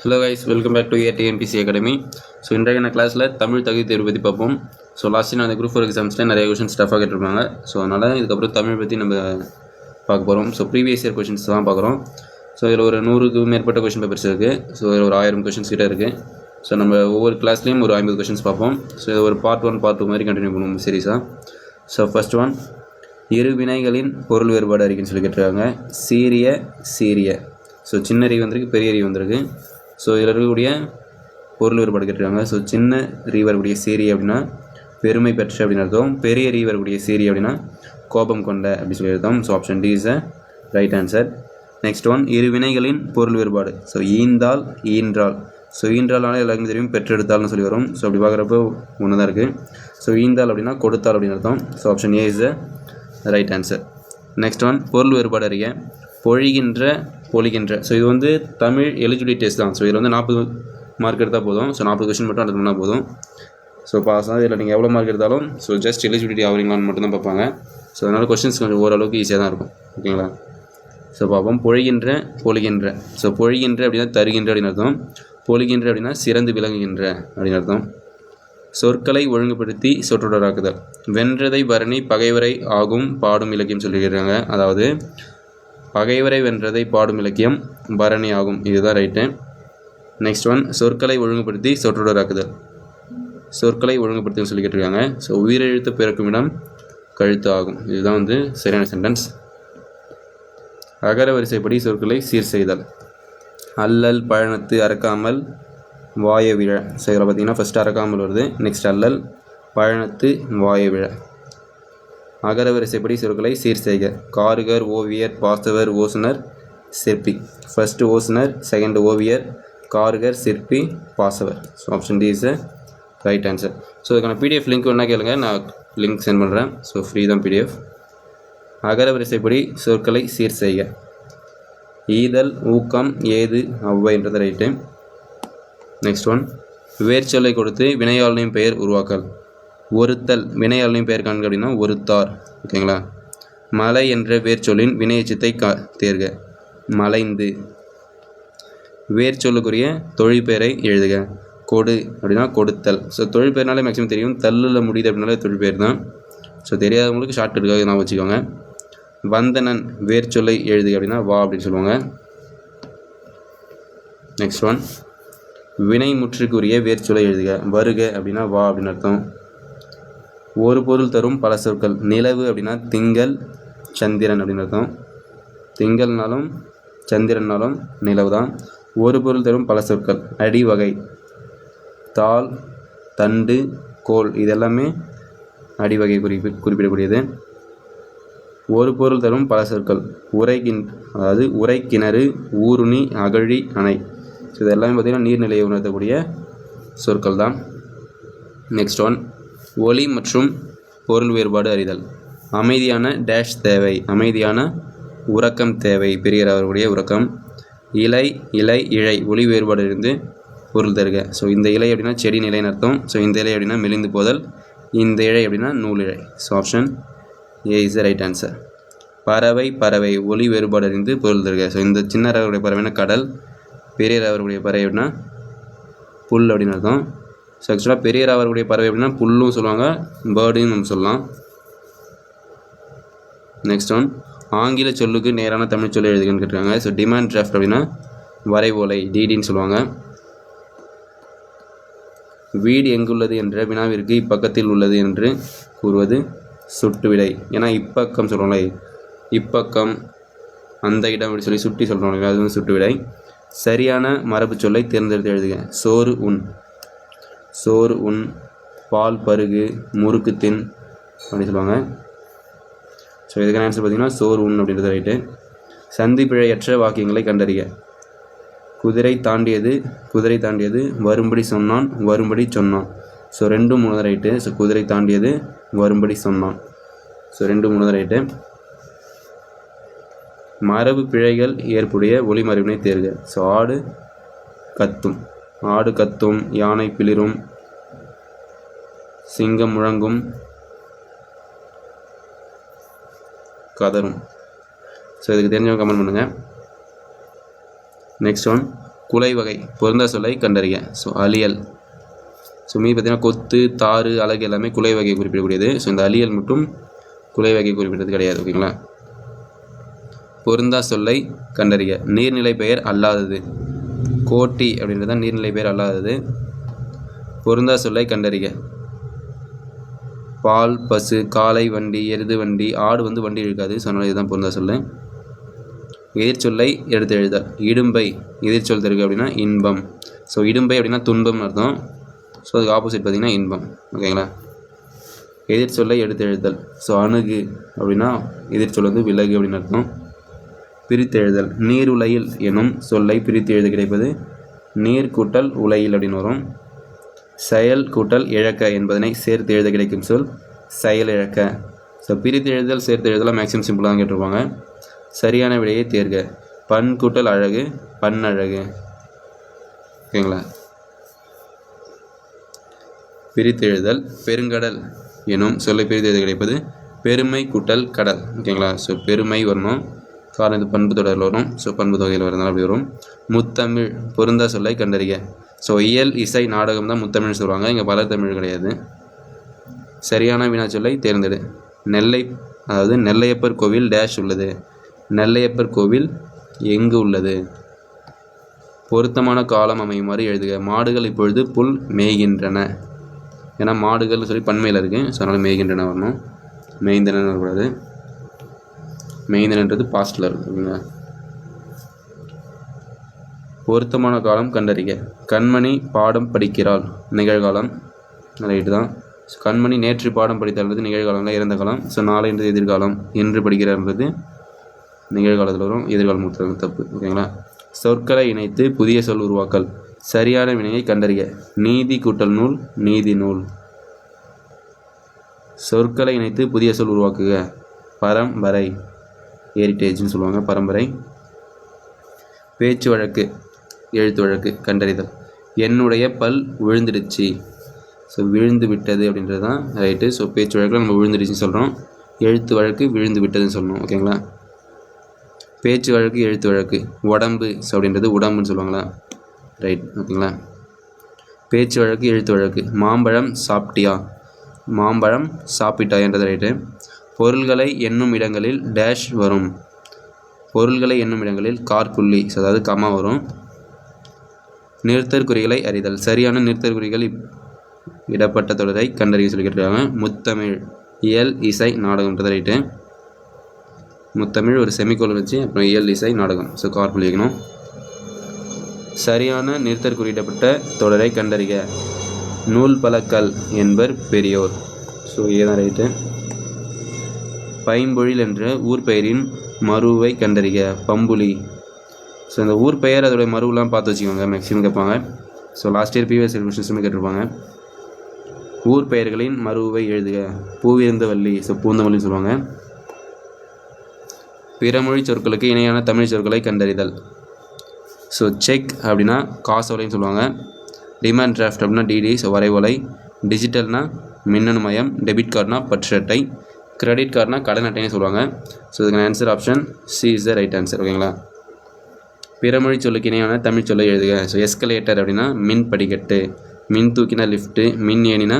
Hello guys welcome back to A TNPSC academy so இன்றைய கிளாஸில் தமிழ் தகுதி தேர்வு பற்றி பார்ப்போம். ஸோ லாஸ்ட் நான் அந்த குரூப் ஃபோர் எக்ஸாம்ஸில் நிறைய கொஷின்ஸ் டஃபாக கேட்டிருப்பாங்க. ஸோ அதனால் இதுக்கப்புறம் தமிழ் பற்றி நம்ம பார்க்க போகிறோம் ஸோ ப்ரீவியஸ் இயர் கொஷின்ஸ் தான் பார்க்குறோம். ஸோ இதில் ஒரு நூறுக்கு மேற்பட்ட கொஷின் பேப்பர்ஸ் இருக்குது ஸோ இதில் ஒரு ஆயிரம் கொஷின்ஸ் கிட்டே இருக்குது ஸோ நம்ம ஒவ்வொரு கிளாஸ்லேயும் ஒரு ஐம்பது கொஷின்ஸ் பார்ப்போம். ஸோ இது ஒரு பார்ட் ஒன் பார்ட் டூ மாதிரி கண்டினியூ பண்ணுவோம் சீரீஸாக ஸோ ஃபர்ஸ்ட் ஒன் இரு வினைகளின் பொருள் வேறுபாடு அறிக்கைன்னு சொல்லி கேட்டிருக்காங்க. சீரிய சீரிய. ஸோ சின்ன அறிவு வந்திருக்கு பெரிய அறிவு வந்திருக்கு. ஸோ இதில் இருக்கக்கூடிய பொருள் வேறுபாடு கேட்டிருக்காங்க. ஸோ சின்ன ரீ வரக்கூடிய சீரி அப்படின்னா பெருமை பெற்ற அப்படின்னு அர்த்தம். பெரிய ரீ வரக்கூடிய சீரி அப்படின்னா கோபம் கொண்ட அப்படின்னு சொல்லி அர்த்தம். So option D is a right answer next one இரு வினைகளின் பொருள் வேறுபாடு. ஸோ ஈந்தால் ஈன்றால். ஸோ ஈன்றால்னால எல்லாருக்கும் தெரியும் பெற்றெடுத்தால்னு சொல்லி வரும். ஸோ அப்படி பார்க்குறப்போ ஒன்று தான் இருக்குது ஸோ ஈந்தால் அப்படின்னா கொடுத்தால் அப்படின்னு அர்த்தம். So option A is a right answer next one பொருள் வேறுபாடு அறிய பொழிகின்ற ஒழிக்கின்ற ஸோ இது வந்து தமிழ் எலிஜிபிலிட்டி டெஸ்ட் தான். ஸோ இதில் வந்து நாற்பது மார்க் எடுத்தால் போதும். ஸோ நாற்பது கொஸ்டின் மட்டும் அட்டன் பண்ணால் போதும். ஸோ பாஸ் தான் இதில் நீங்கள் எவ்வளோ மார்க் எடுத்தாலும் ஸோ ஜஸ்ட் எலிஜிபிலிட்டி ஆகிறீங்களான்னு மட்டும் தான் பார்ப்பாங்க. ஸோ அதனால் கொஷின்ஸ் கொஞ்சம் ஓரளவுக்கு ஈஸியாக தான் இருக்கும். ஓகேங்களா ஸோ பார்ப்போம். பொழிகின்ற பொழிகின்ற. ஸோ பொழிகின்ற அப்படின்னா தருகின்ற அப்படின்னு அர்த்தம். பொழிகின்ற அப்படின்னா சிறந்து விளங்குகின்ற அப்படின்னு அர்த்தம். சொற்களை ஒழுங்குபடுத்தி சொற்றொடராக்குதல். வென்றதை பரணி பகைவரை ஆகும் பாடும் இலக்கியம் சொல்லியிருக்காங்க. அதாவது பகைவரை வென்றதை பாடும் இலக்கியம் பரணி ஆகும். இதுதான் ரைட்டு. நெக்ஸ்ட் ஒன் சொற்களை ஒழுங்குபடுத்தி சொற்றொடராக்குதல் சொற்களை ஒழுங்குபடுத்தி சொல்லி கேட்டிருக்காங்க. ஸோ உயிரெழுத்து பிறக்கும் இடம் கழுத்து ஆகும். இதுதான் வந்து சரியான சென்டென்ஸ் அகர வரிசைப்படி சொற்களை சீர் செய்தல். அல்லல் பழனத்து அறக்காமல் வாய விழ ஸோ இதில் பார்த்தீங்கன்னா ஃபஸ்ட்டு அறக்காமல் வருது. நெக்ஸ்ட் அல்லல் பழனத்து வாய விழ அகரவரிசைப்படி சொற்களை சீர் செய்க. காருகர் ஓவியர் பாஸ்தவர் ஓசுனர் சிற்பி. ஃபஸ்ட்டு ஓசுனர் செகண்ட் ஓவியர் காருகர் சிற்பி பாசவர் so option D is right answer so இதுக்கான பிடிஎஃப் லிங்க் வேணால் கேளுங்க. நான் லிங்க் சென்ட் பண்ணுறேன் ஸோ ஃப்ரீ தான் பிடிஎஃப் அகரவரிசைப்படி சொற்களை சீர் செய்க. ஈதல் ஊக்கம் ஏது அவ்வைன்றது ரைட்டு நெக்ஸ்ட் ஒன் வேர்ச்சொல்லை கொடுத்து வினையாளனின் பெயர் உருவாக்கல். ஒருத்தல் வினையாளனின் பெயர் காண்க அப்படின்னா ஒருத்தார். ஓகேங்களா? மலை என்ற வேர்ச்சொல்லின் வினையச்சத்தை கா தேர்க. மலைந்து. வேர்ச்சொல்லுக்குரிய தொழிற்பெயரை எழுதுக. கொடு அப்படின்னா கொடுத்தல். ஸோ தொழிற்பெயர்னாலே மேக்ஸிமம் தெரியும். தள்ளில் முடியுது அப்படின்னாலே தொழிற்பெயர் தான். ஸோ தெரியாதவங்களுக்கு ஷார்ட் நான் வச்சுக்கோங்க. வந்தனன் வேர்ச்சொல்லை எழுதுக அப்படின்னா வா அப்படின்னு சொல்லுவாங்க. நெக்ஸ்ட் ஒன் வினை முற்றுக்குரிய வேர்ச்சொல்லை எழுதுக. வருக அப்படின்னா வா அப்படின்னு அர்த்தம். ஒரு பொருள் தரும் பல சொற்கள். நிலவு அப்படின்னா திங்கள் சந்திரன் அப்படின்னு அர்த்தம். திங்கள்னாலும் சந்திரனாலும் நிலவு தான் ஒரு பொருள் தரும் பல சொற்கள். அடி வகை தாள் தண்டு கோல் இதெல்லாமே அடிவகை குறிப்பி குறிப்பிடக்கூடியது. ஒரு பொருள் தரும் பல சொற்கள். உரைக்கின் அதாவது உரை கிணறு ஊருணி அகழி அணை. ஸோ இதெல்லாமே பார்த்திங்கன்னா நீர்நிலையை உணர்த்தக்கூடிய சொற்கள் தான் நெக்ஸ்ட் ஒன் ஒளி மற்றும் பொருள் வேறுபாடு அறிதல். அமைதியான டேஷ் தேவை. அமைதியான உறக்கம் தேவை. பெரியர் அவர்களுடைய உறக்கம். இலை இலை இழை. ஒளி வேறுபாடு இருந்து பொருள் தருக. ஸோ இந்த இலை அப்படின்னா செடி நிலைன்னு அர்த்தம். ஸோ இந்த இலை அப்படின்னா மெலிந்து போதல். இந்த இழை அப்படின்னா நூல் இழை. So option A is the right answer பறவை பறவை. ஒளி வேறுபாடு அறிந்து பொருள் தருக. ஸோ இந்த சின்ன ரவருடைய பறவைன்னா கடல். பெரிய ரவருடைய பறவை அப்படின்னா புல் அப்படின்னு அர்த்தம். ஸோ ஆக்சுவலாக பெரிய ரவருடைய பறவை அப்படின்னா புல்லும் சொல்லுவாங்க. பேர்டுன்னு நம்ம சொல்லலாம். நெக்ஸ்ட் ஒன் ஆங்கில சொல்லுக்கு நேரான தமிழ் சொல்லி எழுதுகன்னு கேட்டிருக்காங்க. ஸோ டிமாண்ட் டிராஃப்ட் அப்படின்னா வரைவோலை டிடின்னு சொல்லுவாங்க. வீடு எங்குள்ளது என்ற வினாவிற்கு இப்பக்கத்தில் உள்ளது என்று கூறுவது சுட்டு விடை ஏன்னா இப்பக்கம் சொல்கிறோம்ல இப்பக்கம் அந்த இடம் அப்படி சொல்லி சுட்டி சொல்கிறோம் அது வந்து சுட்டு விடை சரியான மரபு சொல்லை தேர்ந்தெடுத்து எழுதுக. சோறு உண். சோறு உண் பால் பருகு முறுக்கு தின் அப்படின்னு சொல்லுவாங்க. ஸோ இதுக்கான ஆன்சர் பார்த்தீங்கன்னா சோறு உண் அப்படின்றது ரைட்டு சந்தி பிழையற்ற வாக்கியங்களை கண்டறிய குதிரை தாண்டியது குதிரை தாண்டியது வரும்படி சொன்னான் வரும்படி சொன்னான். ஸோ ரெண்டு மூணு ரைட்டு ஸோ குதிரை தாண்டியது வரும்படி சொன்னான். ஸோ ரெண்டு மூணு ரைட்டு மரபு பிழைகள் ஏற்புடைய ஒளிமரபினை தேர்க. ஸோ ஆடு கத்தும். ஆடு கத்தும் யானை பிளிரும் சிங்கம் முழங்கும் கதரும். ஸோ இதுக்கு தெரிஞ்சவங்க கமெண்ட் பண்ணுங்கள் நெக்ஸ்ட் ஒன் குலை வகை பொருந்தா சொல்லை கண்டறிய. ஸோ அலியல் ஸோ மீ பார்த்தீங்கன்னா கொத்து தாறு அழகு எல்லாமே குலை வகையை குறிப்பிடக்கூடியது. ஸோ இந்த அலியல் மட்டும் குலை வகை குறிப்பிட்டது கிடையாது ஓகேங்களா? பொருந்தா சொல்லை கண்டறிய. நீர்நிலை பெயர் அல்லாதது. கோட்டி அப்படின்றது தான் நீர்நிலை பேர் அல்லாதது. பொருந்தா சொல்லை கண்டறிக. பால் பசு காளை வண்டி எருது வண்டி ஆடு வந்து வண்டி இழுக்காது ஸோ அதனால் இதுதான் பொருந்தா சொல்லு. எதிர்ச்சொல்லை எடுத்து எழுத. இடும்பை எதிர்ச்சொல் தருக அப்படின்னா இன்பம். ஸோ இடும்பை அப்படின்னா துன்பம்னு அர்த்தம். ஸோ அதுக்கு ஆப்போசிட் பார்த்தீங்கன்னா இன்பம். ஓகேங்களா எதிர்ச்சொல்லை எடுத்து எழுதல். ஸோ அணுகு அப்படின்னா எதிர்ச்சொல் வந்து விலகு அப்படின்னு அர்த்தம். பிரித்தெழுதல். நீர் உலையில் எனும் சொல்லை பிரித்து எழுத கிடைப்பது நீர் கூட்டல் உலையில் அப்படின்னு வரும். செயல் கூட்டல் இழக்க என்பதனை சேர்த்து எழுத கிடைக்கும் சொல் செயல் இழக்க. ஸோ பிரித்து எழுதல் சேர்த்து எழுதலாம் மேக்ஸிமம் சிம்பிளாக தான் கேட்டிருப்பாங்க. சரியான விடையை தேர்க. பண் கூட்டல் அழகு பண் அழகு. ஓகேங்களா? பிரித்தெழுதல் பெருங்கடல் எனும் சொல்லை பிரித்து எழுத கிடைப்பது பெருமை கூட்டல் கடல். ஓகேங்களா? ஸோ பெருமை வரணும். காரணம் இது பண்பு தொடரில் வரும். ஸோ பண்பு தொகையில் வரதுனால அப்படி வரும். முத்தமிழ் பொருந்தா சொல்லை கண்டறிய ஸோ இயல் இசை நாடகம் தான் முத்தமிழ்னு சொல்லுவாங்க. இங்கே பல தமிழ் கிடையாது. சரியான வினா சொல்லை தேர்ந்தெடு. நெல்லை அதாவது நெல்லையப்பர் கோவில் டேஷ் உள்ளது. நெல்லையப்பர் கோவில் எங்கு உள்ளது? பொருத்தமான காலம் அமையுமாறு எழுதுக. மாடுகள் இப்பொழுது புல் மேய்கின்றன. ஏன்னா மாடுகள்னு சொல்லி பன்மையில் இருக்குது ஸோ அதனால் மேய்கின்றன வரணும். மேய்ந்தன வரக்கூடாது. மேய்ந்தனன்றது பாஸ்டில் இருக்கும் ஓகேங்களா பொருத்தமான காலம் கண்டறிக. கண்மணி பாடம் படிக்கிறாள் நிகழ்காலம். ரைட்டு தான். ஸோ கண்மணி நேற்று பாடம் படித்தாள்ன்றது நிகழ்காலம்ல இறந்த காலம். ஸோ நாளைன்றது எதிர்காலம். இன்று படிக்கிறார்ன்றது நிகழ்காலத்தில் வரும் எதிர்காலம் கொடுத்தது தப்பு ஓகேங்களா? சொற்களை இணைத்து புதிய சொல் உருவாக்கல். சரியான வினையை கண்டறிக. நீதி கூட்டல் நூல் நீதி நூல். சொற்களை இணைத்து புதிய சொல் உருவாக்குக. பரம்பரை ஹெரிட்டேஜ்னு சொல்லுவாங்க பரம்பரை. பேச்சு வழக்கு எழுத்து வழக்கு கண்டறிதல். என்னுடைய பல் விழுந்துடுச்சு. ஸோ விழுந்து விட்டது அப்படின்றது தான் ரைட்டு ஸோ பேச்சு வழக்கில் நம்ம விழுந்துடுச்சுன்னு சொல்கிறோம் எழுத்து வழக்கு விழுந்து விட்டதுன்னு சொல்லணும் ஓகேங்களா பேச்சு வழக்கு எழுத்து வழக்கு உடம்பு ஸோ அப்படின்றது உடம்புன்னு சொல்லுவாங்களா? ரைட் ஓகேங்களா பேச்சு வழக்கு எழுத்து வழக்கு. மாம்பழம் சாப்பிட்டியா? மாம்பழம் சாப்பிட்டாயன்றது ரைட்டு பொருள்களை என்னும் இடங்களில் டேஷ் வரும். பொருள்களை என்னும் இடங்களில் கார்புள்ளி ஸோ அதாவது கமா வரும். நிறுத்தற்குறிகளை அறிதல். சரியான நிறுத்தற்குறிகள் இடப்பட்ட தொடரை கண்டறிய சொல்லிக்கிட்டு முத்தமிழ் இயல் இசை நாடகம்ன்றது ரைட்டு முத்தமிழ் ஒரு செமிகோலன் வச்சு அப்புறம் இயல் இசை நாடகம். ஸோ கார்புள்ளி வைக்கணும். சரியான நிறுத்தற்குறியிடப்பட்ட தொடரை கண்டறிக. நூல் பலக்கல் என்பர் பெரியோர். ஸோ ஏதான் ரைட்டு பைம்பொழில் என்ற ஊர் பெயரின் மருவை கண்டறிக பம்புலி. ஸோ இந்த ஊர் பெயர் அதோடைய மருவெலாம் பார்த்து வச்சுக்கோங்க மேக்ஸிமம் கேட்பாங்க. ஸோ லாஸ்ட் இயர் பிவிஎஸ் கொஷின்ஸுமே கேட்டிருப்பாங்க. ஊர் பெயர்களின் மருவை எழுதுக. பூவிருந்தவல்லி ஸோ பூந்தமல்லின்னு சொல்லுவாங்க. பிறமொழி சொற்களுக்கு இணையான தமிழ் சொற்களை கண்டறிதல். ஸோ செக் அப்படின்னா காசோலைன்னு சொல்லுவாங்க. டிமாண்ட் டிராஃப்ட் அப்படின்னா டிடி ஸோ வரைவோலை டிஜிட்டல்னா மின்னணு மயம் டெபிட் கார்டுனா பற்று அட்டை கிரெடிட் கார்டுனா கடன் அட்டைன்னு சொல்லுவாங்க. ஸோ இதுக்கான answer option C is the right answer ஓகேங்களா பிறமொழி சொல்லுக்கு இணையான தமிழ் சொல்லை எழுதுக. ஸோ எஸ்கலேட்டர் அப்படின்னா மின் படிக்கட்டு மின் தூக்கினா லிஃப்ட்டு மின் ஏணினா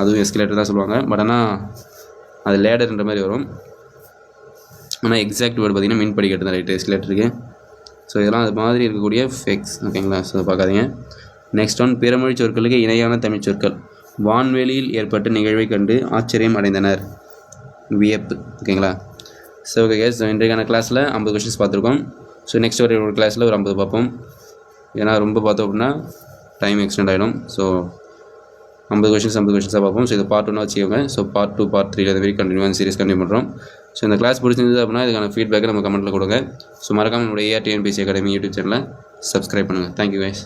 அதுவும் எஸ்கலேட்டர் தான் சொல்லுவாங்க. பட் ஆனால் அது லேடர்ன்ற மாதிரி வரும். ஆனால் எக்ஸாக்ட் வேர்டு பார்த்தீங்கன்னா மின் படிக்கட்டு தான் ரைட்டு எஸ்கலேட்டருக்கு ஸோ இதெல்லாம் அது மாதிரி இருக்கக்கூடிய ஃபேக்ஸ் ஓகேங்களா ஸோ பார்க்காதீங்க. நெக்ஸ்ட் ஒன் பிறமொழி சொற்களுக்கு இணையான தமிழ் சொற்கள். வான்வெளியில் ஏற்பட்ட நிகழ்வை கண்டு ஆச்சரியம் அடைந்தனர் வியப்பு ஓகேங்களா? ஸோ ஓகே கேஸ் இன்றைக்கான கிளாஸில் ஐம்பது கொஷின்ஸ் பார்த்துருக்கோம். ஸோ நெக்ஸ்ட் ஒரு ஒரு கிளாஸில் ஒரு ஐம்பது பார்ப்போம். ஏன்னா ரொம்ப பார்த்தோம் அப்படின்னா டைம் எக்ஸ்டெண்ட் ஆகிடும் ஸோ ஐம்பது கொஷின்ஸ் ஐம்பது கொஷின்ஸாக பார்ப்போம். ஸோ இது பார்ட் ஒன்னாக வச்சுக்கோங்க. So part two part three அது மாதிரி கண்டினியூவாக சீரிஸ் கண்டினியூ பண்ணுறோம் ஸோ இந்த கிளாஸ் பிடிச்சிருந்தது அப்படின்னா இதுக்கான ஃபீட்பேக்கை நம்ம கமெண்ட்டில் கொடுங்க. ஸோ மறக்காமல் நம்மளுடைய ஏஆர்டிஎன்பிசி அகாடமி யூடியூப் சேனலை சப்ஸ்கிரைப் பண்ணுங்கள் தேங்க்யூ கைஸ்